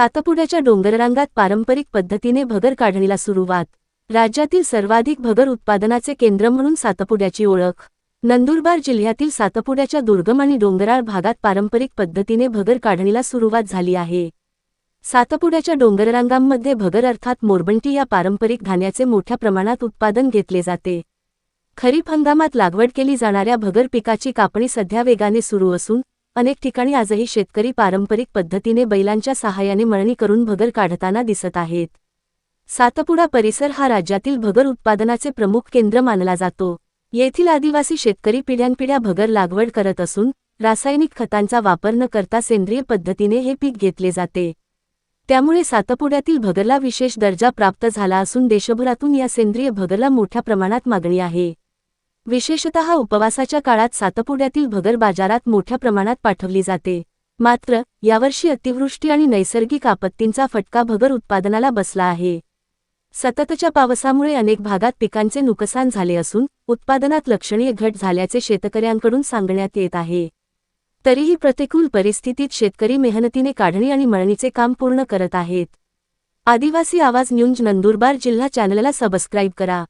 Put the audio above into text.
सातपुड्याच्या डोंगररांगात पारंपरिक पद्धतीने भगर काढणीला सुरुवात. राज्यातील सर्वाधिक भगर उत्पादनाचे केंद्र म्हणून सातपुड्याची ओळख. नंदुरबार जिल्ह्यातील सातपुड्याच्या दुर्गम आणि डोंगराळ भागात पारंपरिक पद्धतीने भगर काढणीला सुरुवात झाली आहे. सातपुड्याच्या डोंगररांगांमध्ये भगर अर्थात मोरबंटी या पारंपरिक धान्याचे मोठ्या प्रमाणात उत्पादन घेतले जाते. खरीप हंगामात लागवड केली जाणाऱ्या भगर पिकाची कापणी सध्या वेगाने सुरू असून अनेक ठिकाणी आजही शेतकरी पारंपरिक पद्धतीने बैलांच्या सहाय्याने मळणी करून भगर काढताना दिसत आहेत. सातपुडा परिसर हा राज्यातील भगर उत्पादनाचे प्रमुख केंद्र मानला जातो. येथील आदिवासी शेतकरी पिढ्यानपिढ्या भगर लागवड करत असून रासायनिक खतांचा वापर न करता सेंद्रिय पद्धतीने हे पीक घेतले जाते. त्यामुळे सातपुड्यातील भगरला विशेष दर्जा प्राप्त झाला असून देशभरातून या सेंद्रिय भगरला मोठ्या प्रमाणात मागणी आहे. विशेषतः उपवासाच्या काळात सातपुड्यातील भगर बाजारात मोठ्या प्रमाणात पाठवली जाते. मात्र यावर्षी अतिवृष्टी आणि नैसर्गिक आपत्तींचा फटका भगर उत्पादनाला बसला आहे. सततच्या पावसामुळे अनेक भागात पिकांचे नुकसान झाले असून उत्पादनात लक्षणीय घट झाल्याचे शेतकऱ्यांकडून सांगण्यात येत आहे. तरीही प्रतिकूल परिस्थितीत शेतकरी मेहनतीने काढणी आणि मळणीचे काम पूर्ण करत आहेत. आदिवासी आवाज न्यूज नंदुरबार जिल्हा चॅनलला सबस्क्राईब करा.